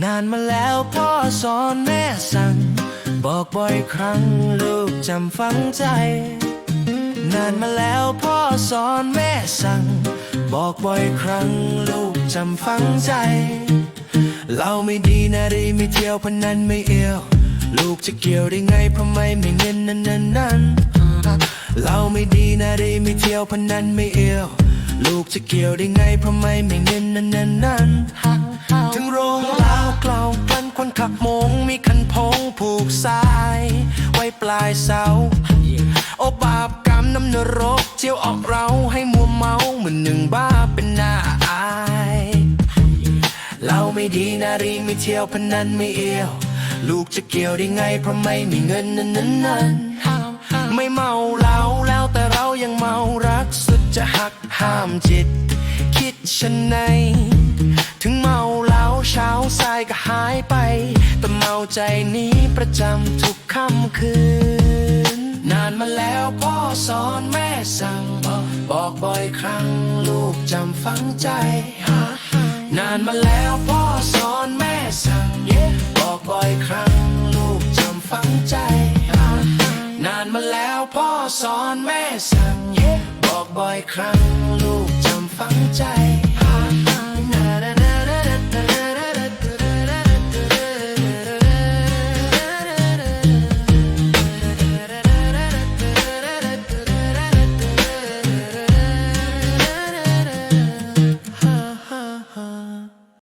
นานมาแล้วพ่อสอนแม่สั่ง บอกบ่อยครั้งลูกจำฝังใจ นานมาแล้วพ่อสอนแม่สั่ง บอกบ่อยครั้งลูกจำฝังใจ เราไม่ดีนะรีไม่เที่ยวพนันไม่เอียว ลูกจะเกี่ยวได้ไงเพราะไม่มีเงินนั้นนั้นนั้นเราไม่ดีนะรีไม่เที่ยวพนันไม่เอียว ลูกจะเกี่ยวได้ไงเพราะไม่มีเงินนั้นนั้นนั้น ขับมงมีคันพงผูกสาย ไว้ปลายเสา โอบาปกรรมน้ำนรก เจียวออกเราให้มัวเมาเหมือนหนึ่งบ้าเป็นหน้าอายเราไม่ดีนารีไม่เที่ยวพนันไม่เอียว ลูกจะเกี่ยวได้ไงเพราะไม่มีเงินนั้นนั้นนั้นไม่เมาเหล้าแล้วแต่เรายังเมารักสุดจะหักห้ามจิต คิดฉันใน ใจนี้ประจำทุกค่ำคืน นานมาแล้วพ่อสอนแม่สั่ง บอกบ่อยครั้งลูกจำฝังใจ นานมาแล้วพ่อสอนแม่สั่ง บอกบ่อยครั้งลูกจำฝังใจ นานมาแล้วพ่อสอนแม่สั่ง บอกบ่อยครั้งลูกจำฝังใจ